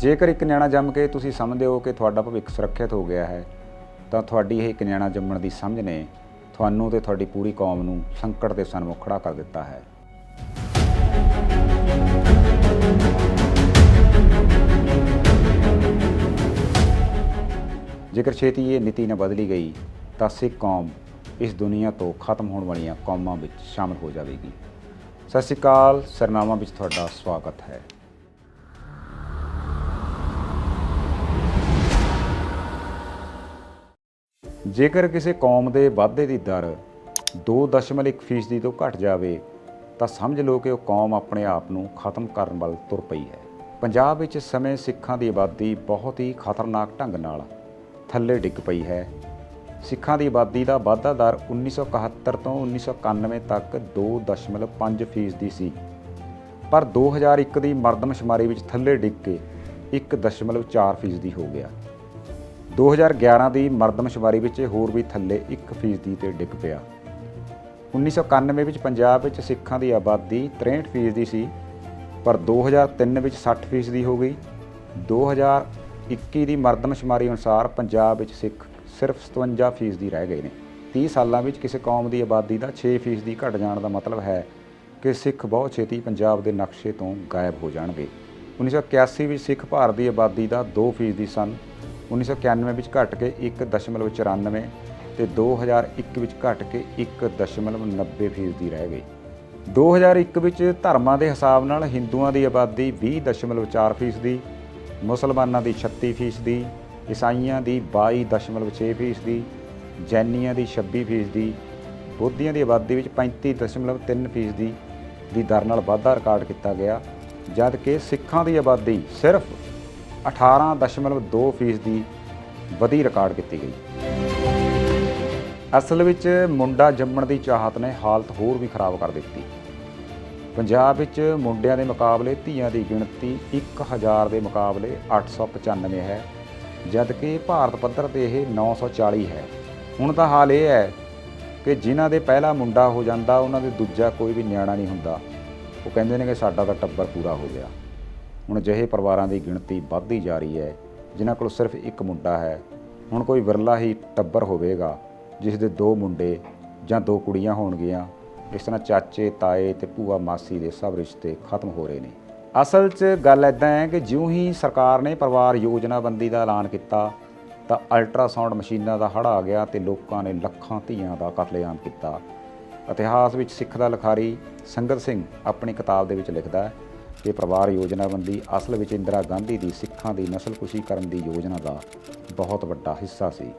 ਜੇਕਰ ਇੱਕ ਨਿਆਣਾ ਜੰਮ ਕੇ ਤੁਸੀਂ ਸਮਝਦੇ ਹੋ ਕਿ ਤੁਹਾਡਾ ਭਵਿੱਖ ਸੁਰੱਖਿਅਤ ਹੋ ਗਿਆ ਹੈ, ਤਾਂ ਤੁਹਾਡੀ ਇਹ ਇੱਕ ਨਿਆਣਾ ਜੰਮਣ ਦੀ ਸਮਝ ਨੇ ਤੁਹਾਨੂੰ ਤੇ ਤੁਹਾਡੀ ਪੂਰੀ ਕੌਮ ਨੂੰ ਸੰਕਟ ਦੇ ਸਨਮੁਖ ਖੜਾ ਕਰ ਦਿੱਤਾ ਹੈ। ਜੇਕਰ ਛੇਤੀ ਇਹ ਨੀਤੀ ਨਾ ਬਦਲੀ ਗਈ, ਤਾਂ ਸਿੱਖ ਕੌਮ ਇਸ ਦੁਨੀਆ ਤੋਂ ਖਤਮ ਹੋਣ ਵਾਲੀਆਂ ਕੌਮਾਂ ਵਿੱਚ ਸ਼ਾਮਲ ਹੋ ਜਾਵੇਗੀ। ਸਤਿ ਸ਼੍ਰੀ ਅਕਾਲ, ਸਰਨਾਮਾ ਵਿੱਚ ਤੁਹਾਡਾ ਸਵਾਗਤ ਹੈ। ਜੇਕਰ ਕਿਸੇ ਕੌਮ ਦੇ ਵਾਧੇ ਦੀ ਦਰ 2.1 ਫੀਸਦੀ ਤੋਂ ਘਟ ਜਾਵੇ, ਤਾਂ ਸਮਝ ਲਓ ਕਿ ਉਹ ਕੌਮ ਆਪਣੇ ਆਪ ਨੂੰ ਖਤਮ ਕਰਨ ਵੱਲ ਤੁਰ ਪਈ ਹੈ। ਪੰਜਾਬ ਵਿੱਚ ਸਮੇਂ ਸਿੱਖਾਂ ਦੀ ਆਬਾਦੀ ਬਹੁਤ ਹੀ ਖਤਰਨਾਕ ਢੰਗ ਨਾਲ ਥੱਲੇ ਡਿੱਗ ਪਈ ਹੈ। ਸਿੱਖਾਂ ਦੀ ਆਬਾਦੀ ਦਾ ਵਾਧਾ ਦਰ 1971 ਤੋਂ 1991 ਤੱਕ 2.5 ਫੀਸਦੀ ਸੀ। ਪਰ 2001 ਦੀ ਮਰਦਮਸ਼ੁਮਾਰੀ ਵਿੱਚ ਥੱਲੇ ਡਿੱਗ ਕੇ 1.4 ਫੀਸਦੀ ਹੋ ਗਿਆ। 2011 ਦੀ ਮਰਦਮਸ਼ੁਮਾਰੀ ਵਿੱਚ ਇਹ ਹੋਰ ਵੀ ਥੱਲੇ 1 ਫੀਸਦੀ ਤੇ ਡਿੱਗ ਪਿਆ। 1991 ਵਿੱਚ ਪੰਜਾਬ ਵਿੱਚ ਸਿੱਖਾਂ ਦੀ ਆਬਾਦੀ 63 ਫੀਸਦੀ ਸੀ, ਪਰ 2003 ਵਿੱਚ 60 ਫੀਸਦੀ ਹੋ ਗਈ। 2021 ਦੀ ਮਰਦਮਸ਼ੁਮਾਰੀ ਅਨੁਸਾਰ ਪੰਜਾਬ ਵਿੱਚ ਸਿੱਖ ਸਿਰਫ 57 ਫੀਸਦੀ ਰਹਿ ਗਏ ਨੇ। 30 ਸਾਲਾਂ ਵਿੱਚ ਕਿਸੇ ਕੌਮ ਦੀ ਆਬਾਦੀ ਦਾ 6 ਫੀਸਦੀ ਘਟ ਜਾਣ ਦਾ ਮਤਲਬ ਹੈ ਕਿ ਸਿੱਖ ਬਹੁਤ ਛੇਤੀ ਪੰਜਾਬ ਦੇ ਨਕਸ਼ੇ ਤੋਂ ਗਾਇਬ ਹੋ ਜਾਣਗੇ। 1981 ਵਿੱਚ ਸਿੱਖ ਭਾਰਤ ਦੀ ਆਬਾਦੀ ਦਾ 2 ਫੀਸਦੀ ਸਨ 1991 ਵਿੱਚ ਘਟ ਕੇ 1.94 ਤੇ 2001 ਵਿੱਚ ਘਟ ਕੇ 1.90 ਫੀਸਦੀ ਰਹਿ ਗਈ। 2001 ਵਿੱਚ ਧਰਮਾਂ ਦੇ ਹਿਸਾਬ ਨਾਲ ਹਿੰਦੂਆਂ ਦੀ ਆਬਾਦੀ 20.4 ਫੀਸਦੀ, ਮੁਸਲਮਾਨਾਂ ਦੀ 36 ਫੀਸਦੀ, ਈਸਾਈਆਂ ਦੀ 22.6 ਫੀਸਦੀ, ਜੈਨੀਆਂ ਦੀ 26 ਫੀਸਦੀ, ਬੋਧੀਆਂ ਦੀ ਆਬਾਦੀ ਵਿੱਚ 35.3 ਫੀਸਦੀ ਦੀ ਦਰ ਨਾਲ ਵਾਧਾ ਰਿਕਾਰਡ ਕੀਤਾ ਗਿਆ, ਜਦ ਕਿ ਸਿੱਖਾਂ ਦੀ ਆਬਾਦੀ ਸਿਰਫ 18.2 ਫੀਸਦੀ ਵਧੀ ਰਿਕਾਰਡ ਕੀਤੀ ਗਈ। ਅਸਲ ਵਿੱਚ ਮੁੰਡਾ ਜੰਮਣ ਦੀ ਚਾਹਤ ਨੇ ਹਾਲਤ ਹੋਰ ਵੀ ਖਰਾਬ ਕਰ ਦਿੱਤੀ। ਪੰਜਾਬ ਵਿੱਚ ਮੁੰਡਿਆਂ ਦੇ ਮੁਕਾਬਲੇ ਧੀਆਂ ਦੀ ਗਿਣਤੀ 1000 ਦੇ ਮੁਕਾਬਲੇ 895 ਹੈ, ਜਦਕਿ ਭਾਰਤ ਪੱਧਰ ਤੇ ਇਹ 940 ਹੈ। ਹੁਣ ਤਾਂ ਹਾਲ ਇਹ ਹੈ ਕਿ ਜਿਨ੍ਹਾਂ ਦੇ ਪਹਿਲਾ ਮੁੰਡਾ ਹੋ ਜਾਂਦਾ, ਉਹਨਾਂ ਦੇ ਦੂਜਾ ਕੋਈ ਵੀ ਨਿਆਣਾ ਨਹੀਂ ਹੁੰਦਾ। ਉਹ ਕਹਿੰਦੇ ਨੇ ਕਿ ਸਾਡਾ ਤਾਂ ਟੱਬਰ ਪੂਰਾ ਹੋ ਗਿਆ। ਹੁਣ ਅਜਿਹੇ ਪਰਿਵਾਰਾਂ ਦੀ ਗਿਣਤੀ ਵੱਧਦੀ ਜਾ ਰਹੀ ਹੈ, ਜਿਨ੍ਹਾਂ ਕੋਲ ਸਿਰਫ ਇੱਕ ਮੁੰਡਾ ਹੈ। ਹੁਣ ਕੋਈ ਵਿਰਲਾ ਹੀ ਟੱਬਰ ਹੋਵੇਗਾ, ਜਿਸ ਦੇ ਦੋ ਮੁੰਡੇ ਜਾਂ ਦੋ ਕੁੜੀਆਂ ਹੋਣਗੀਆਂ। ਇਸ ਤਰ੍ਹਾਂ ਚਾਚੇ, ਤਾਏ ਤੇ ਭੂਆ ਮਾਸੀ ਦੇ ਸਭ ਰਿਸ਼ਤੇ ਖਤਮ ਹੋ ਰਹੇ ਨੇ। ਅਸਲ 'ਚ ਗੱਲ ਐਦਾਂ ਹੈ ਕਿ ਜਿਉਂ ਹੀ ਸਰਕਾਰ ਨੇ ਪਰਿਵਾਰ ਯੋਜਨਾਬੰਦੀ ਦਾ ਐਲਾਨ ਕੀਤਾ, ਤਾਂ ਅਲਟਰਾਸਾਊਂਡ ਮਸ਼ੀਨਾਂ ਦਾ ਹੜ ਆ ਗਿਆ ਤੇ ਲੋਕਾਂ ਨੇ ਲੱਖਾਂ ਧੀਆਂ ਦਾ ਕਤਲੇਆਮ ਕੀਤਾ। ਇਤਿਹਾਸ ਵਿੱਚ ਸਿੱਖ ਦਾ ਲਿਖਾਰੀ ਸੰਗਤ ਸਿੰਘ ਆਪਣੀ ਕਿਤਾਬ ਦੇ ਵਿੱਚ ਲਿਖਦਾ ਹੈ ਕਿ ਪਰਿਵਾਰ ਯੋਜਨਾਬੰਦੀ ਅਸਲ ਵਿੱਚ ਇੰਦਰਾ ਗਾਂਧੀ ਦੀ ਸਿੱਖਾਂ ਦੀ ਨਸਲਕੁਸ਼ੀ ਕਰਨ ਦੀ ਯੋਜਨਾ ਦਾ ਬਹੁਤ ਵੱਡਾ ਹਿੱਸਾ ਸੀ।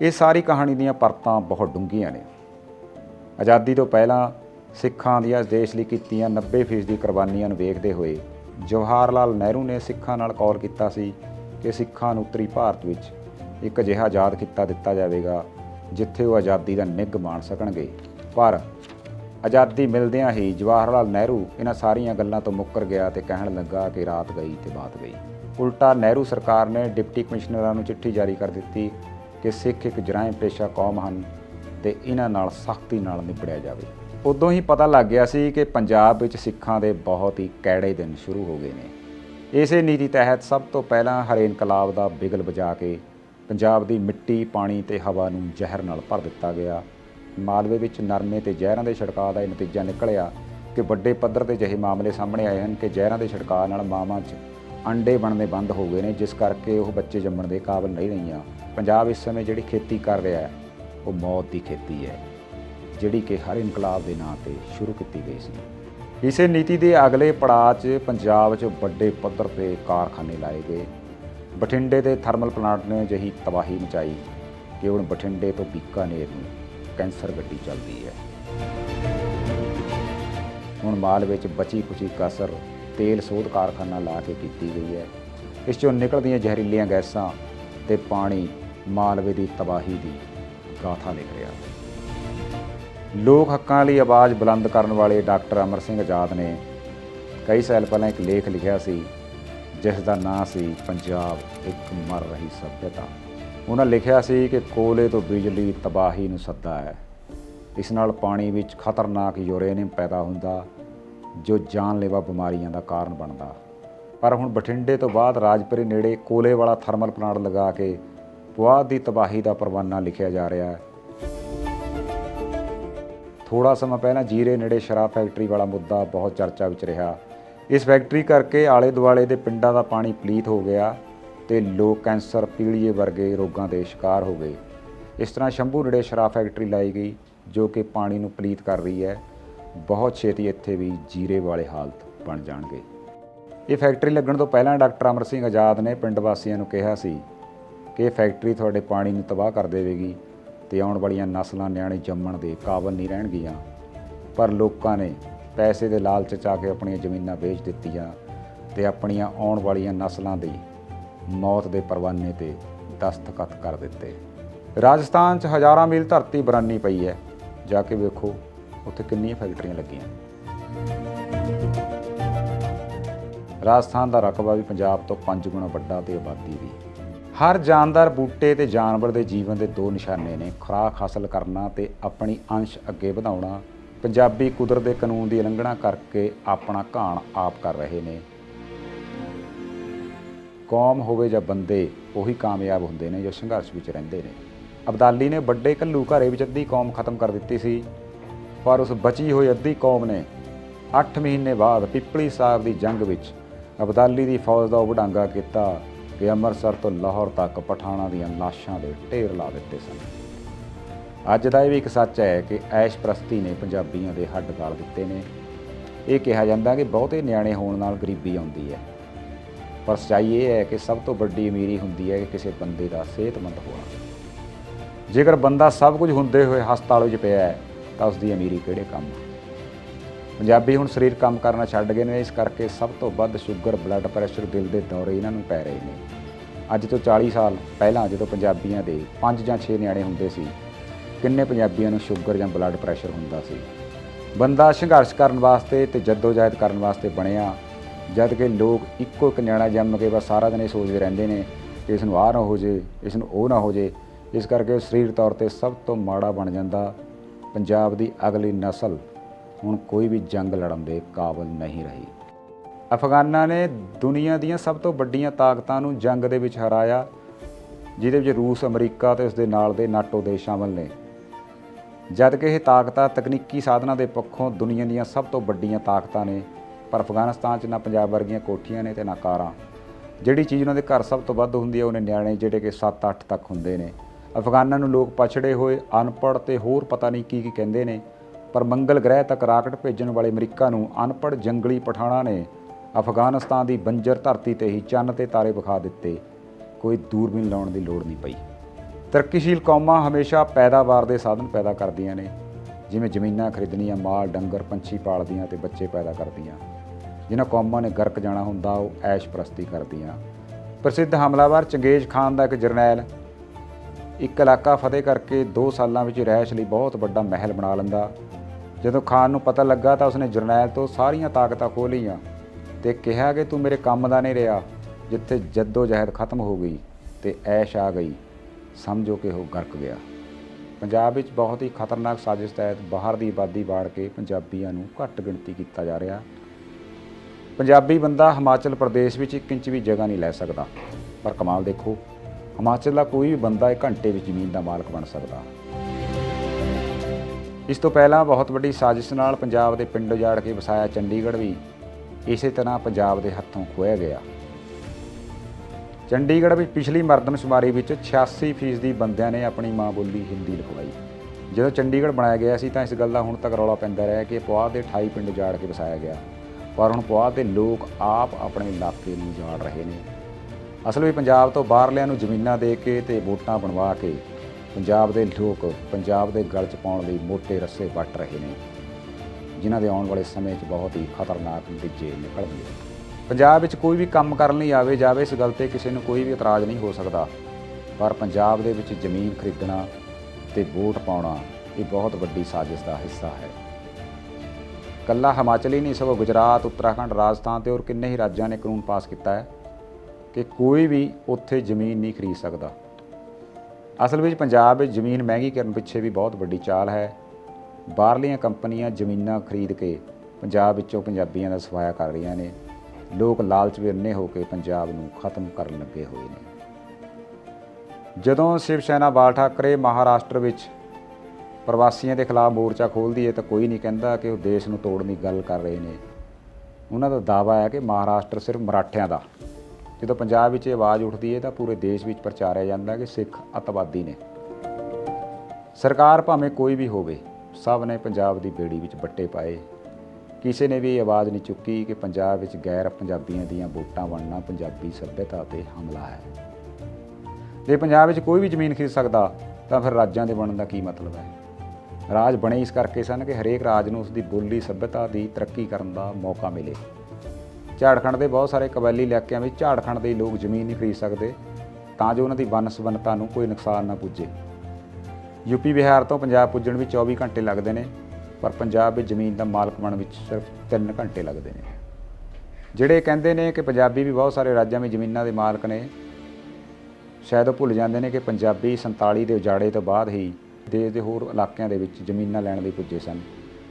ਇਹ ਸਾਰੀ ਕਹਾਣੀ ਦੀਆਂ ਪਰਤਾਂ ਬਹੁਤ ਡੂੰਘੀਆਂ ਨੇ। ਆਜ਼ਾਦੀ ਤੋਂ ਪਹਿਲਾਂ ਸਿੱਖਾਂ ਦੀਆਂ ਦੇਸ਼ ਲਈ ਕੀਤੀਆਂ 90% ਦੀ ਕੁਰਬਾਨੀਆਂ ਨੂੰ ਵੇਖਦੇ ਹੋਏ ਜਵਾਹਰ ਲਾਲ ਨਹਿਰੂ ਨੇ ਸਿੱਖਾਂ ਨਾਲ ਕਾਲ ਕੀਤਾ ਸੀ ਕਿ ਸਿੱਖਾਂ ਨੂੰ ਉੱਤਰੀ ਭਾਰਤ ਵਿੱਚ ਇੱਕ ਅਜਿਹਾ ਆਜ਼ਾਦ ਕੀਤਾ ਦਿੱਤਾ ਜਾਵੇਗਾ ਜਿੱਥੇ ਉਹ ਆਜ਼ਾਦੀ ਦਾ ਨਿੱਘ ਮਾਣ ਸਕਣਗੇ। ਪਰ ਆਜ਼ਾਦੀ ਮਿਲਦਿਆਂ ਹੀ ਜਵਾਹਰ ਲਾਲ ਨਹਿਰੂ ਇਹਨਾਂ ਸਾਰੀਆਂ ਗੱਲਾਂ ਤੋਂ ਮੁੱਕਰ ਗਿਆ ਤੇ ਕਹਿਣ ਲੱਗਾ ਕਿ ਰਾਤ ਗਈ ਤੇ ਬਾਤ ਗਈ। ਉਲਟਾ ਨਹਿਰੂ ਸਰਕਾਰ ਨੇ ਡਿਪਟੀ ਕਮਿਸ਼ਨਰਾਂ ਨੂੰ ਚਿੱਠੀ ਜਾਰੀ ਕਰ ਦਿੱਤੀ ਕਿ ਸਿੱਖ ਇੱਕ ਜਰਾਇਮ ਪੇਸ਼ਾ ਕੌਮ ਹਨ ਤੇ ਇਹਨਾਂ ਨਾਲ ਸਖਤੀ ਨਾਲ ਨਿਪੜਿਆ ਜਾਵੇ। ਉਦੋਂ ਹੀ ਪਤਾ ਲੱਗ ਗਿਆ ਸੀ ਕਿ ਪੰਜਾਬ ਵਿੱਚ ਸਿੱਖਾਂ ਦੇ ਬਹੁਤ ਹੀ ਕੈੜੇ ਦਿਨ ਸ਼ੁਰੂ ਹੋ ਗਏ ਨੇ। ਇਸੇ ਨੀਤੀ ਤਹਿਤ ਸਭ ਤੋਂ ਪਹਿਲਾਂ ਹਰੇ ਇਨਕਲਾਬ ਦਾ ਬਿਗਲ ਵਜਾ ਕੇ ਪੰਜਾਬ ਦੀ ਮਿੱਟੀ, ਪਾਣੀ ਤੇ ਹਵਾ ਨੂੰ ਜ਼ਹਿਰ ਨਾਲ ਭਰ ਦਿੱਤਾ ਗਿਆ। ਮਾਲਵੇ ਵਿੱਚ ਨਰਮੇ ਤੇ ਜ਼ਹਿਰਾਂ ਦੇ ਛਿੜਕਾਅ ਦਾ ਇਹ ਨਤੀਜਾ ਨਿਕਲਿਆ ਕਿ ਵੱਡੇ ਪੱਧਰ ਤੇ ਜਿਹੇ ਮਾਮਲੇ ਸਾਹਮਣੇ ਆਏ ਹਨ ਕਿ ਜ਼ਹਿਰਾਂ ਦੇ ਛਿੜਕਾਅ ਨਾਲ ਮਾਵਾਂ 'ਚ ਅੰਡੇ ਬਣਨੇ ਬੰਦ ਹੋ ਗਏ ਨੇ, ਜਿਸ ਕਰਕੇ ਉਹ ਬੱਚੇ ਜੰਮਣ ਦੇ ਕਾਬਿਲ ਨਹੀਂ ਰਹੀਆਂ। ਪੰਜਾਬ ਇਸ ਸਮੇਂ ਜਿਹੜੀ ਖੇਤੀ ਕਰ ਰਿਹਾ ਹੈ, ਉਹ ਮੌਤ ਦੀ ਖੇਤੀ ਹੈ, ਜਿਹੜੀ ਕਿ ਹਰ ਇਨਕਲਾਬ ਦੇ ਨਾਂ ਤੇ ਸ਼ੁਰੂ ਕੀਤੀ ਗਈ ਸੀ। ਇਸੇ ਨੀਤੀ ਦੇ ਅਗਲੇ ਪੜਾਅ 'ਚ ਪੰਜਾਬ 'ਚ ਵੱਡੇ ਪੱਧਰ ਤੇ ਕਾਰਖਾਨੇ ਲਾਏ ਗਏ। ਬਠਿੰਡੇ ਦੇ ਥਰਮਲ ਪਲਾਂਟ ਨੇ ਜਹੀ ਤਬਾਹੀ ਮਚਾਈ ਕਿ ਹੁਣ ਬਠਿੰਡੇ ਤੋਂ ਬੀਕਾਨੇਰ ਨੂੰ ਕੈਂਸਰ ਗੱਡੀ ਚੱਲਦੀ ਹੈ। ਹੁਣ ਮਾਲ ਵਿੱਚ ਬਚੀ ਕੁਚੀ ਕਸਰ ਤੇਲ ਸੋਧ ਕਾਰਖਾਨਾ ਲਾ ਕੇ ਕੀਤੀ ਗਈ ਹੈ। ਇਸ ਚੋਂ ਨਿਕਲਦੀਆਂ ਜ਼ਹਿਰੀਲੀਆਂ ਗੈਸਾਂ ਤੇ ਪਾਣੀ ਮਾਲਵੇ ਦੀ ਤਬਾਹੀ ਦੀ ਗਾਥਾ ਲਿਖ ਰਿਹਾ ਲੋਕ ਹੱਕਾਂ ਲਈ ਆਵਾਜ਼ ਬੁਲੰਦ ਕਰਨ ਵਾਲੇ ਡਾਕਟਰ ਅਮਰ ਸਿੰਘ ਆਜ਼ਾਦ ਨੇ ਕਈ ਸਾਲ ਪਹਿਲਾਂ ਇੱਕ ਲੇਖ ਲਿਖਿਆ ਸੀ ਜਿਸ ਦਾ ਨਾਂ ਸੀ, ਪੰਜਾਬ ਇੱਕ ਮਰ ਰਹੀ ਸਭਿਅਤਾ। ਉਹਨਾਂ ਲਿਖਿਆ ਸੀ ਕਿ ਕੋਲੇ ਤੋਂ ਬਿਜਲੀ ਤਬਾਹੀ ਨੂੰ ਸੱਦਾ ਹੈ। ਇਸ ਨਾਲ ਪਾਣੀ ਵਿੱਚ ਖਤਰਨਾਕ ਯੂਰੇਨੀਅਮ ਪੈਦਾ ਹੁੰਦਾ, ਜੋ ਜਾਨਲੇਵਾ ਬਿਮਾਰੀਆਂ ਦਾ ਕਾਰਨ ਬਣਦਾ। ਪਰ ਹੁਣ ਬਠਿੰਡੇ ਤੋਂ ਬਾਅਦ ਰਾਜਪੁਰੇ ਨੇੜੇ ਕੋਲੇ ਵਾਲਾ ਥਰਮਲ ਪਲਾਂਟ ਲਗਾ ਕੇ ਪੁਆਧ ਦੀ ਤਬਾਹੀ ਦਾ ਪਰਵਾਨਾ ਲਿਖਿਆ ਜਾ ਰਿਹਾ ਹੈ। ਥੋੜਾ ਸਮਾਂ ਪਹਿਲਾਂ ਜੀਰੇ ਨੇੜੇ ਸ਼ਰਾਬ ਫੈਕਟਰੀ ਵਾਲਾ ਮੁੱਦਾ ਬਹੁਤ ਚਰਚਾ ਵਿੱਚ ਰਿਹਾ। ਇਸ ਫੈਕਟਰੀ ਕਰਕੇ ਆਲੇ ਦੁਆਲੇ ਦੇ ਪਿੰਡਾਂ ਦਾ ਪਾਣੀ ਪਲੀਤ ਹੋ ਗਿਆ। ਤੇ ਲੋਕ ਕੈਂਸਰ, ਪੀਲੀਏ ਵਰਗੇ ਰੋਗਾਂ ਦੇ ਸ਼ਿਕਾਰ ਹੋ ਗਏ। ਇਸ ਤਰ੍ਹਾਂ ਸ਼ੰਭੂ ਨੇੜੇ ਸ਼ਰਾਬ ਫੈਕਟਰੀ ਲਾਈ ਗਈ, ਜੋ ਕਿ ਪਾਣੀ ਨੂੰ ਪਲੀਤ ਕਰ ਰਹੀ ਹੈ। ਬਹੁਤ ਛੇਤੀ ਇੱਥੇ ਵੀ ਜੀਰੇ ਵਾਲੇ ਹਾਲਤ ਬਣ ਜਾਣਗੇ। ਇਹ ਫੈਕਟਰੀ ਲੱਗਣ ਤੋਂ ਪਹਿਲਾਂ ਡਾਕਟਰ ਅਮਰ ਸਿੰਘ ਆਜ਼ਾਦ ਨੇ ਪਿੰਡ ਵਾਸੀਆਂ ਨੂੰ ਕਿਹਾ ਸੀ ਕਿ ਇਹ ਫੈਕਟਰੀ ਤੁਹਾਡੇ ਪਾਣੀ ਨੂੰ ਤਬਾਹ ਕਰ ਦੇਵੇਗੀ ਤੇ ਆਉਣ ਵਾਲੀਆਂ ਨਸਲਾਂ ਨਿਆਣੇ ਜੰਮਣ ਦੇ ਕਾਬਲ ਨਹੀਂ ਰਹਿਣਗੀਆਂ। ਪਰ ਲੋਕਾਂ ਨੇ ਪੈਸੇ ਦੇ ਲਾਲਚ 'ਚ ਆ ਕੇ ਆਪਣੀਆਂ ਜ਼ਮੀਨਾਂ ਵੇਚ ਦਿੱਤੀਆਂ ਤੇ ਆਪਣੀਆਂ ਆਉਣ ਵਾਲੀਆਂ ਨਸਲਾਂ ਦੀ ਮੌਤ ਦੇ ਪਰਵਾਨੇ ਤੇ ਦਸਤਖਤ ਕਰ ਦਿੱਤੇ। ਰਾਜਸਥਾਨ 'ਚ ਹਜ਼ਾਰਾਂ ਮੀਲ ਧਰਤੀ ਬਰਾਨੀ ਪਈ ਹੈ। ਜਾ ਕੇ ਵੇਖੋ, ਉੱਥੇ ਕਿੰਨੀਆਂ ਫੈਕਟਰੀਆਂ ਲੱਗੀਆਂ। ਰਾਜਸਥਾਨ ਦਾ ਰਕਬਾ ਵੀ ਪੰਜਾਬ ਤੋਂ 5 ਗੁਣਾ ਵੱਡਾ ਤੇ ਆਬਾਦੀ ਵੀ। ਹਰ ਜਾਨਦਾਰ, ਬੂਟੇ ਤੇ ਜਾਨਵਰ ਦੇ ਜੀਵਨ ਦੇ ਦੋ ਨਿਸ਼ਾਨੇ ਨੇ। ਖੁਰਾਕ ਹਾਸਲ ਕਰਨਾ ਤੇ ਆਪਣੀ ਅੰਸ਼ ਅੱਗੇ ਵਧਾਉਣਾ, ਪੰਜਾਬੀ ਕੁਦਰਤ ਦੇ ਕਾਨੂੰਨ ਦੀ ਉਲੰਘਣਾ ਕਰਕੇ ਆਪਣਾ ਘਾਣ ਆਪ ਕਰ ਰਹੇ ਨੇ। ਕੌਮ ਹੋਵੇ ਜਾਂ ਬੰਦੇ, ਉਹੀ ਕਾਮਯਾਬ ਹੁੰਦੇ ਨੇ, ਜਾਂ ਸੰਘਰਸ਼ ਵਿੱਚ ਰਹਿੰਦੇ ਨੇ। ਅਬਦਾਲੀ ਨੇ ਵੱਡੇ ਘੱਲੂ ਘਾਰੇ ਵਿੱਚ ਅੱਧੀ ਕੌਮ ਖਤਮ ਕਰ ਦਿੱਤੀ ਸੀ, ਪਰ ਉਸ ਬਚੀ ਹੋਈ ਅੱਧੀ ਕੌਮ ਨੇ 8 ਮਹੀਨੇ ਬਾਅਦ ਪਿੱਪਲੀ ਸਾਹਿਬ ਦੀ ਜੰਗ ਵਿੱਚ ਅਬਦਾਲੀ ਦੀ ਫੌਜ ਦਾ ਉਡਾਂਗਾ ਕੀਤਾ ਕਿ ਅੰਮ੍ਰਿਤਸਰ ਤੋਂ ਲਾਹੌਰ ਤੱਕ ਪਠਾਣਾ ਦੀਆਂ ਲਾਸ਼ਾਂ ਦੇ ਢੇਰ ਲਾ ਦਿੱਤੇ ਸਨ। ਅੱਜ ਦਾ ਇਹ ਵੀ ਇੱਕ ਸੱਚ ਹੈ ਕਿ ਐਸ਼ ਪ੍ਰਸਤੀ ਨੇ ਪੰਜਾਬੀਆਂ ਦੇ ਹੱਡ ਗਾਲ ਦਿੱਤੇ ਨੇ। ਇਹ ਕਿਹਾ ਜਾਂਦਾ ਕਿ ਬਹੁਤੇ ਨਿਆਣੇ ਹੋਣ ਨਾਲ ਗਰੀਬੀ ਆਉਂਦੀ ਹੈ। ਪਰ ਸੱਚਾਈ ਇਹ ਹੈ ਕਿ ਸਭ ਤੋਂ ਵੱਡੀ ਅਮੀਰੀ ਹੁੰਦੀ ਹੈ ਕਿ ਕਿਸੇ ਬੰਦੇ ਦਾ ਸਿਹਤਮੰਦ ਹੋਣਾ। ਜੇਕਰ ਬੰਦਾ ਸਭ ਕੁਝ ਹੁੰਦੇ ਹੋਏ ਹਸਪਤਾਲ ਵਿੱਚ ਪਿਆ ਹੈ, ਤਾਂ ਉਸ ਦੀ ਅਮੀਰੀ ਕਿਹੜੇ ਕੰਮ ਪੰਜਾਬੀ ਹੁਣ ਸਰੀਰ ਕੰਮ ਕਰਨਾ ਛੱਡ ਗਏ ਨੇ, ਇਸ ਕਰਕੇ ਸਭ ਤੋਂ ਵੱਧ ਸ਼ੂਗਰ, ਬਲੱਡ ਪ੍ਰੈਸ਼ਰ ਦਿਲ ਦੇ ਦੌਰੇ ਇਹਨਾਂ ਨੂੰ ਪੈ ਰਹੇ ਨੇ। ਅੱਜ ਤੋਂ 40 ਸਾਲ ਪਹਿਲਾਂ ਜਦੋਂ ਪੰਜਾਬੀਆਂ ਦੇ 5 ਜਾਂ 6 ਨਿਆਣੇ ਹੁੰਦੇ ਸੀ, ਕਿੰਨੇ ਪੰਜਾਬੀਆਂ ਨੂੰ ਸ਼ੂਗਰ ਜਾਂ ਬਲੱਡ ਪ੍ਰੈਸ਼ਰ ਹੁੰਦਾ ਸੀ? ਬੰਦਾ ਸੰਘਰਸ਼ ਕਰਨ ਵਾਸਤੇ ਤੇ ਜਦੋਜਹਿਦ ਕਰਨ ਵਾਸਤੇ ਬਣਿਆ ਜਦ ਕਿ ਲੋਕ ਇੱਕੋ ਇੱਕ ਨਿਆਣਾ ਜੰਮ ਕੇ ਬਸ ਸਾਰਾ ਦਿਨ ਇਹ ਸੋਚਦੇ ਰਹਿੰਦੇ ਨੇ ਕਿ ਇਸ ਨੂੰ ਆਹ ਨਾ ਹੋ ਜੇ, ਇਸ ਨੂੰ ਉਹ ਨਾ ਹੋ ਜੇ। ਇਸ ਕਰਕੇ ਉਹ ਸਰੀਰ ਤੌਰ ਤੇ ਸਭ ਤੋਂ ਮਾੜਾ ਬਣ ਜਾਂਦਾ ਪੰਜਾਬ ਦੀ ਅਗਲੀ ਨਸਲ। ਹੁਣ ਕੋਈ ਵੀ ਜੰਗ ਲੜਨ ਦੇ ਕਾਬਲ ਨਹੀਂ ਰਹੀ। ਅਫਗਾਨਾਂ ਨੇ ਦੁਨੀਆ ਦੀਆਂ ਸਭ ਤੋਂ ਵੱਡੀਆਂ ਤਾਕਤਾਂ ਨੂੰ ਜੰਗ ਦੇ ਵਿੱਚ ਹਰਾਇਆ, ਜਿਹਦੇ ਵਿੱਚ ਰੂਸ, ਅਮਰੀਕਾ ਤੇ ਉਸ ਦੇ ਨਾਲ ਦੇ ਨਾਟੋ ਦੇਸ਼ ਸ਼ਾਮਲ ਨੇ। ਜਦ ਕਿ ਇਹ ਤਾਕਤਾਂ ਤਕਨੀਕੀ ਸਾਧਨਾਂ ਦੇ ਪੱਖੋਂ ਦੁਨੀਆ ਦੀਆਂ ਸਭ ਤੋਂ ਵੱਡੀਆਂ ਤਾਕਤਾਂ ਨੇ। ਪਰ ਅਫਗਾਨਿਸਤਾਨ 'ਚ ਨਾ ਪੰਜਾਬ ਵਰਗੀਆਂ ਕੋਠੀਆਂ ਨੇ ਤੇ ਨਾ ਕਾਰਾਂ। ਜਿਹੜੀ ਚੀਜ਼ ਉਹਨਾਂ ਦੇ ਘਰ ਸਭ ਤੋਂ ਵੱਧ ਹੁੰਦੀ ਹੈ, ਉਹਨੇ ਨਿਆਣੇ ਜਿਹੜੇ ਕਿ 7-8 ਤੱਕ ਹੁੰਦੇ ਨੇ। ਅਫਗਾਨਾਂ ਨੂੰ ਲੋਕ ਪਛੜੇ ਹੋਏ, ਅਨਪੜ੍ਹ ਤੇ ਹੋਰ ਪਤਾ ਨਹੀਂ ਕੀ ਕੀ ਕਹਿੰਦੇ ਨੇ। ਪਰ ਮੰਗਲ ਗ੍ਰਹਿ ਤੱਕ ਰਾਕਟ ਭੇਜਣ ਵਾਲੇ ਅਮਰੀਕਾ ਨੂੰ ਅਨਪੜ੍ਹ ਜੰਗਲੀ ਪਠਾਣਾ ਨੇ ਅਫਗਾਨਿਸਤਾਨ ਦੀ ਬੰਜਰ ਧਰਤੀ ਤੇ ਹੀ ਚੰਨ ਤੇ ਤਾਰੇ ਵਿਖਾ ਦਿੱਤੇ। ਕੋਈ ਦੂਰਬੀਨ ਲਾਉਣ ਦੀ ਲੋੜ ਨਹੀਂ ਪਈ। ਤਰੱਕੀਸ਼ੀਲ ਕੌਮਾਂ ਹਮੇਸ਼ਾ ਪੈਦਾਵਾਰ ਦੇ ਸਾਧਨ ਪੈਦਾ ਕਰਦੀਆਂ ਨੇ। ਜਿਵੇਂ ਜ਼ਮੀਨਾਂ ਖਰੀਦਣੀਆਂ, ਮਾਲ, ਡੰਗਰ, ਪੰਛੀ ਪਾਲਦੀਆਂ ਤੇ ਬੱਚੇ ਪੈਦਾ ਕਰਦੀਆਂ। ਜਿਨ੍ਹਾਂ ਕੌਮਾਂ ਨੇ ਗਰਕ ਜਾਣਾ ਹੁੰਦਾ, ਉਹ ਐਸ਼ ਪ੍ਰਸਤੀ ਕਰਦੀਆਂ। ਪ੍ਰਸਿੱਧ ਹਮਲਾਵਰ ਚੰਗੇਜ਼ ਖਾਨ ਦਾ ਇੱਕ ਜਰਨੈਲ। ਇੱਕ ਇਲਾਕਾ ਫਤਿਹ ਕਰਕੇ 2 ਸਾਲਾਂ ਵਿੱਚ ਰਹਿਸ਼ ਲਈ ਬਹੁਤ ਵੱਡਾ ਮਹਿਲ ਬਣਾ ਲੈਂਦਾ। ਜਦੋਂ ਖਾਨ ਨੂੰ ਪਤਾ ਲੱਗਾ ਤਾਂ ਉਸਨੇ ਜਰਨੈਲ ਤੋਂ ਸਾਰੀਆਂ ਤਾਕਤਾਂ ਖੋਹ ਲਈਆਂ ਤੇ ਕਿਹਾ ਕਿ ਤੂੰ ਮੇਰੇ ਕੰਮ ਦਾ ਨਹੀਂ ਰਿਹਾ, ਜਿੱਥੇ ਜੱਦੋ ਜਹਿਦ ਖਤਮ ਹੋ ਗਈ ਤੇ ਐਸ਼ ਆ ਗਈ। ਸਮਝੋ ਕਿ ਉਹ ਗਰਕ ਗਿਆ। ਪੰਜਾਬ ਵਿੱਚ ਬਹੁਤ ਹੀ ਖਤਰਨਾਕ ਸਾਜ਼ਿਸ਼ ਤਹਿਤ ਬਾਹਰ ਦੀ ਆਬਾਦੀ ਵਾੜ ਕੇ ਪੰਜਾਬੀਆਂ ਨੂੰ ਘੱਟ ਗਿਣਤੀ ਕੀਤਾ ਜਾ ਰਿਹਾ। ਪੰਜਾਬੀ ਬੰਦਾ ਹਿਮਾਚਲ ਪ੍ਰਦੇਸ਼ ਵਿੱਚ 1 ਇੰਚ ਵੀ ਜਗ੍ਹਾ ਨਹੀਂ ਲੈ ਸਕਦਾ। ਪਰ ਕਮਾਲ ਦੇਖੋ, ਹਿਮਾਚਲ ਦਾ ਕੋਈ ਵੀ ਬੰਦਾ ਇੱਕ ਘੰਟੇ ਵਿੱਚ ਜ਼ਮੀਨ ਦਾ ਮਾਲਕ ਬਣ ਸਕਦਾ। ਇਸ ਤੋਂ ਪਹਿਲਾਂ ਬਹੁਤ ਵੱਡੀ ਸਾਜ਼ਿਸ਼ ਨਾਲ ਪੰਜਾਬ ਦੇ ਪਿੰਡ ਉਜਾੜ ਕੇ ਵਸਾਇਆ ਚੰਡੀਗੜ੍ਹ ਵੀ ਇਸੇ ਤਰ੍ਹਾਂ ਪੰਜਾਬ ਦੇ ਹੱਥੋਂ ਖੋਇਆ ਗਿਆ। ਚੰਡੀਗੜ੍ਹ ਵਿੱਚ ਪਿਛਲੀ ਮਰਦਮਸ਼ੁਮਾਰੀ ਵਿੱਚ 86% ਦੀ ਬੰਦਿਆਂ ਨੇ ਆਪਣੀ ਮਾਂ ਬੋਲੀ ਹਿੰਦੀ ਲਿਖਵਾਈ। ਜਦੋਂ ਚੰਡੀਗੜ੍ਹ ਬਣਾਇਆ ਗਿਆ ਸੀ ਤਾਂ ਇਸ ਗੱਲ ਦਾ ਹੁਣ ਤੱਕ ਰੌਲਾ ਪੈਂਦਾ ਰਿਹਾ ਕਿ ਪੁਆਧ ਦੇ 28 ਪਿੰਡ ਉਜਾੜ ਕੇ ਵਸਾਇਆ ਗਿਆ। ਪਰ ਹੁਣ ਪੁਆਧ ਦੇ ਲੋਕ ਆਪ ਆਪਣੇ ਇਲਾਕੇ ਨੂੰ ਉਜਾੜ ਰਹੇ ਨੇ। ਅਸਲ ਵਿੱਚ ਪੰਜਾਬ ਤੋਂ ਬਾਹਰਲਿਆਂ ਨੂੰ ਜ਼ਮੀਨਾਂ ਦੇ ਕੇ ਤੇ ਵੋਟਾਂ ਬਣਵਾ ਕੇ ਪੰਜਾਬ ਦੇ ਲੋਕ ਪੰਜਾਬ ਦੇ ਗਲ 'ਚ ਪਾਉਣ ਲਈ ਮੋਟੇ ਰੱਸੇ ਵੱਟ ਰਹੇ ਨੇ, ਜਿਨ੍ਹਾਂ ਦੇ ਆਉਣ ਵਾਲੇ ਸਮੇਂ 'ਚ ਬਹੁਤ ਹੀ ਖਤਰਨਾਕ ਨਤੀਜੇ ਨਿਕਲਣਗੇ। ਪੰਜਾਬ ਵਿੱਚ ਕੋਈ ਵੀ ਕੰਮ ਕਰਨ ਲਈ ਆਵੇ ਜਾਵੇ, ਇਸ ਗੱਲ ਤੇ ਕਿਸੇ ਨੂੰ ਕੋਈ ਵੀ ਇਤਰਾਜ਼ ਨਹੀਂ ਹੋ ਸਕਦਾ। ਪਰ ਪੰਜਾਬ ਦੇ ਵਿੱਚ ਜ਼ਮੀਨ ਖਰੀਦਣਾ ਤੇ ਵੋਟ ਪਾਉਣਾ ਇਹ ਬਹੁਤ ਵੱਡੀ ਸਾਜ਼ਿਸ਼ ਦਾ ਹਿੱਸਾ ਹੈ। ਕੱਲਾ ਹਿਮਾਚਲ ਹੀ ਨਹੀਂ, ਸਗੋਂ ਗੁਜਰਾਤ, ਉੱਤਰਾਖੰਡ, ਰਾਜਸਥਾਨ ਤੇ ਹੋਰ ਕਿੰਨੇ ਹੀ ਰਾਜਾਂ ਨੇ ਕਾਨੂੰਨ ਪਾਸ ਕੀਤਾ ਹੈ ਕਿ ਕੋਈ ਵੀ ਉੱਥੇ ਜ਼ਮੀਨ ਨਹੀਂ ਖਰੀਦ ਸਕਦਾ। ਅਸਲ ਵਿੱਚ ਪੰਜਾਬ ਵਿੱਚ ਜ਼ਮੀਨ ਮਹਿੰਗੀ ਕਰਨ ਪਿੱਛੇ ਵੀ ਬਹੁਤ ਵੱਡੀ ਚਾਲ ਹੈ। ਬਾਹਰਲੀਆਂ ਕੰਪਨੀਆਂ ਜ਼ਮੀਨਾਂ ਖਰੀਦ ਕੇ ਪੰਜਾਬ ਵਿੱਚੋਂ ਪੰਜਾਬੀਆਂ ਦਾ ਸਫਾਇਆ ਕਰ ਰਹੀਆਂ ਨੇ। ਲੋਕ ਲਾਲਚ ਵਿਰਨੇ ਹੋ ਕੇ ਪੰਜਾਬ ਨੂੰ ਖਤਮ ਕਰਨ ਲੱਗੇ ਹੋਏ ਨੇ। ਜਦੋਂ ਸ਼ਿਵ ਸੈਨਾ ਬਾਲ ਠਾਕਰੇ ਮਹਾਰਾਸ਼ਟਰ ਵਿੱਚ ਪ੍ਰਵਾਸੀਆਂ ਦੇ ਖਿਲਾਫ ਮੋਰਚਾ ਖੋਲ੍ਹਦੀ ਹੈ ਤਾਂ ਕੋਈ ਨਹੀਂ ਕਹਿੰਦਾ ਕਿ ਉਹ ਦੇਸ਼ ਨੂੰ ਤੋੜਨ ਦੀ ਗੱਲ ਕਰ ਰਹੇ ਨੇ। ਉਹਨਾਂ ਦਾ ਦਾਵਾ ਹੈ ਕਿ ਮਹਾਰਾਸ਼ਟਰ ਸਿਰਫ ਮਰਾਠਿਆਂ ਦਾ। ਜਦੋਂ ਪੰਜਾਬ ਵਿੱਚ ਇਹ ਆਵਾਜ਼ ਉੱਠਦੀ ਹੈ ਤਾਂ ਪੂਰੇ ਦੇਸ਼ ਵਿੱਚ ਪ੍ਰਚਾਰਿਆ ਜਾਂਦਾ ਕਿ ਸਿੱਖ ਅੱਤਵਾਦੀ ਨੇ। ਸਰਕਾਰ ਭਾਵੇਂ ਕੋਈ ਵੀ ਹੋਵੇ, ਸਭ ਨੇ ਪੰਜਾਬ ਦੀ ਬੇੜੀ ਵਿੱਚ ਬੱਟੇ ਪਾਏ। ਕਿਸੇ ਨੇ ਵੀ ਆਵਾਜ਼ ਨਹੀਂ ਚੁੱਕੀ ਕਿ ਪੰਜਾਬ ਵਿੱਚ ਗੈਰ ਪੰਜਾਬੀਆਂ ਦੀਆਂ ਵੋਟਾਂ ਬਣਨਾ ਪੰਜਾਬੀ ਸੱਭਿਅਤਾ ਤੇ ਹਮਲਾ ਹੈ। ਜੇ ਪੰਜਾਬ ਵਿੱਚ ਕੋਈ ਵੀ ਜ਼ਮੀਨ ਖਰੀਦ ਸਕਦਾ, ਤਾਂ ਫਿਰ ਰਾਜਾਂ ਦੇ ਬਣਨ ਦਾ ਕੀ ਮਤਲਬ ਹੈ? ਰਾਜ ਬਣੇ ਇਸ ਕਰਕੇ ਸਨ ਕਿ ਹਰੇਕ ਰਾਜ ਨੂੰ ਉਸ ਦੀ ਬੋਲੀ, ਸੱਭਿਅਤਾ ਦੀ ਤਰੱਕੀ ਕਰਨ ਦਾ ਮੌਕਾ ਮਿਲੇ। ਝਾੜਖੰਡ ਦੇ ਬਹੁਤ ਸਾਰੇ ਕਬਾਇਲੀ ਇਲਾਕਿਆਂ ਵਿੱਚ ਝਾੜਖੰਡ ਦੇ ਲੋਕ ਜ਼ਮੀਨ ਨਹੀਂ ਖਰੀਦ ਸਕਦੇ, ਤਾਂ ਜੋ ਉਹਨਾਂ ਦੀ ਵੰਨ ਸੁਵੰਨਤਾ ਨੂੰ ਕੋਈ ਨੁਕਸਾਨ ਨਾ ਪੁੱਜੇ। ਯੂਪੀ ਬਿਹਾਰ ਤੋਂ ਪੰਜਾਬ ਪੁੱਜਣ ਵਿੱਚ 24 ਘੰਟੇ ਲੱਗਦੇ ਨੇ, ਪਰ ਪੰਜਾਬ ਵਿੱਚ ਜ਼ਮੀਨ ਦਾ ਮਾਲਕ ਬਣਨ ਵਿੱਚ ਸਿਰਫ 3 ਘੰਟੇ ਲੱਗਦੇ ਨੇ। ਜਿਹੜੇ ਕਹਿੰਦੇ ਨੇ ਕਿ ਪੰਜਾਬੀ ਵੀ ਬਹੁਤ ਸਾਰੇ ਰਾਜਾਂ ਵਿੱਚ ਜ਼ਮੀਨਾਂ ਦੇ ਮਾਲਕ ਨੇ, ਸ਼ਾਇਦ ਉਹ ਭੁੱਲ ਜਾਂਦੇ ਨੇ ਕਿ ਪੰਜਾਬੀ 47 ਦੇ ਉਜਾੜੇ ਤੋਂ ਬਾਅਦ ਹੀ ਦੇਸ਼ ਦੇ ਹੋਰ ਇਲਾਕਿਆਂ ਦੇ ਵਿੱਚ ਜ਼ਮੀਨਾਂ ਲੈਣ ਲਈ ਪੁੱਜੇ ਸਨ।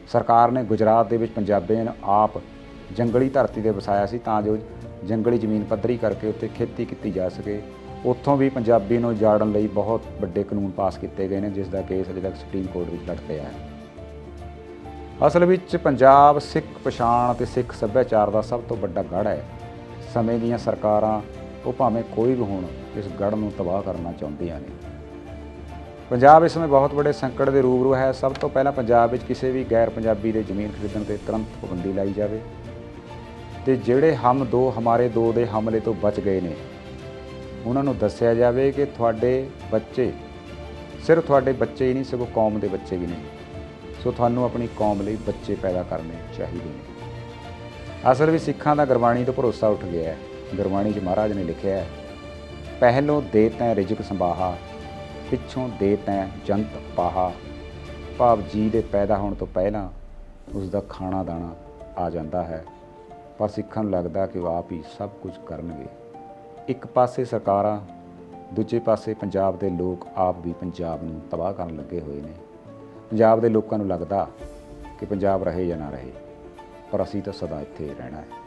ਸਰਕਾਰ ਨੇ ਗੁਜਰਾਤ ਦੇ ਵਿੱਚ ਪੰਜਾਬੀਆਂ ਨੂੰ ਆਪ ਜੰਗਲੀ ਧਰਤੀ ਤੇ ਵਸਾਇਆ ਸੀ ਤਾਂ ਜੋ ਜੰਗਲੀ ਜ਼ਮੀਨ ਪੱਧਰੀ ਕਰਕੇ ਉੱਤੇ ਖੇਤੀ ਕੀਤੀ ਜਾ ਸਕੇ। ਉੱਥੋਂ ਵੀ ਪੰਜਾਬੀ ਨੂੰ ਜਾੜਨ ਲਈ ਬਹੁਤ ਵੱਡੇ ਕਾਨੂੰਨ ਪਾਸ ਕੀਤੇ ਗਏ ਨੇ, ਜਿਸ ਦਾ ਕੇਸ ਅਜੇ ਤੱਕ ਸੁਪਰੀਮ ਕੋਰਟ ਵਿੱਚ ਲੜ ਪਿਆ ਹੈ। ਅਸਲ ਵਿੱਚ ਪੰਜਾਬ ਸਿੱਖ ਪਛਾਣ ਅਤੇ ਸਿੱਖ ਸੱਭਿਆਚਾਰ ਦਾ ਸਭ ਤੋਂ ਵੱਡਾ ਗੜ੍ਹ ਹੈ। ਸਮੇਂ ਦੀਆਂ ਸਰਕਾਰਾਂ, ਉਹ ਭਾਵੇਂ ਕੋਈ ਵੀ ਹੋਣ, ਇਸ ਗੜ੍ਹ ਨੂੰ ਤਬਾਹ ਕਰਨਾ ਚਾਹੁੰਦੀਆਂ ਨੇ। ਪੰਜਾਬ ਇਸ ਸਮੇਂ ਬਹੁਤ ਵੱਡੇ ਸੰਕਟ ਦੇ ਰੂਬਰੂ ਹੈ। ਸਭ ਤੋਂ ਪਹਿਲਾਂ ਪੰਜਾਬ ਵਿੱਚ ਕਿਸੇ ਵੀ ਗੈਰ ਪੰਜਾਬੀ ਦੇ ਜ਼ਮੀਨ ਖਰੀਦਣ ਤੇ ਤੁਰੰਤ ਪਾਬੰਦੀ ਲਾਈ ਜਾਵੇ। ਤੇ ਜਿਹੜੇ ਹਮ ਦੋ, ਹਮਾਰੇ ਦੋ ਦੇ ਹਮਲੇ ਤੋਂ ਬਚ ਗਏ ਨੇ, ਉਹਨਾਂ ਨੂੰ ਦੱਸਿਆ ਜਾਵੇ ਕਿ ਤੁਹਾਡੇ ਬੱਚੇ, ਸਿਰਫ ਤੁਹਾਡੇ ਬੱਚੇ ਹੀ ਨਹੀਂ, ਸਗੋਂ ਕੌਮ ਦੇ ਬੱਚੇ ਵੀ ਨੇ। ਸੋ ਤੁਹਾਨੂੰ ਆਪਣੀ ਕੌਮ ਲਈ ਬੱਚੇ ਪੈਦਾ ਕਰਨੇ ਚਾਹੀਦੇ ਨੇ। ਅਸਲ ਵਿੱਚ ਸਿੱਖਾਂ ਦਾ ਗੁਰਬਾਣੀ ਤੋਂ ਭਰੋਸਾ ਉੱਠ ਗਿਆ ਹੈ। ਗੁਰਬਾਣੀ 'ਚ ਮਹਾਰਾਜ ਨੇ ਲਿਖਿਆ ਹੈ, ਪਹਿਲੋਂ ਦੇ ਤੈਂ ਰਿਜਕ ਸੰਭਾਹਾ ਪਿੱਛੋਂ ਦੇ ਤੈਂ ਜੰਤ ਪਾਹਾ। ਭਾਵ ਜੀ ਦੇ ਪੈਦਾ ਹੋਣ ਤੋਂ ਪਹਿਲਾਂ ਉਸ ਦਾ ਖਾਣਾ ਦਾਣਾ ਆ ਜਾਂਦਾ ਹੈ। ਪਰ ਸਿੱਖਾਂ ਨੂੰ ਲੱਗਦਾ ਕਿ ਉਹ ਆਪ ਹੀ ਸਭ ਕੁਝ ਕਰਨਗੇ। ਇੱਕ ਪਾਸੇ ਸਰਕਾਰਾਂ, ਦੂਜੇ ਪਾਸੇ ਪੰਜਾਬ ਦੇ ਲੋਕ ਆਪ ਵੀ ਪੰਜਾਬ ਨੂੰ ਤਬਾਹ ਕਰਨ ਲੱਗੇ ਹੋਏ ਨੇ। ਪੰਜਾਬ ਦੇ ਲੋਕਾਂ ਨੂੰ ਲੱਗਦਾ ਕਿ ਪੰਜਾਬ ਰਹੇ ਜਾਂ ਨਾ ਰਹੇ, ਪਰ ਅਸੀਂ ਤਾਂ ਸਦਾ ਇੱਥੇ ਰਹਿਣਾ ਹੈ।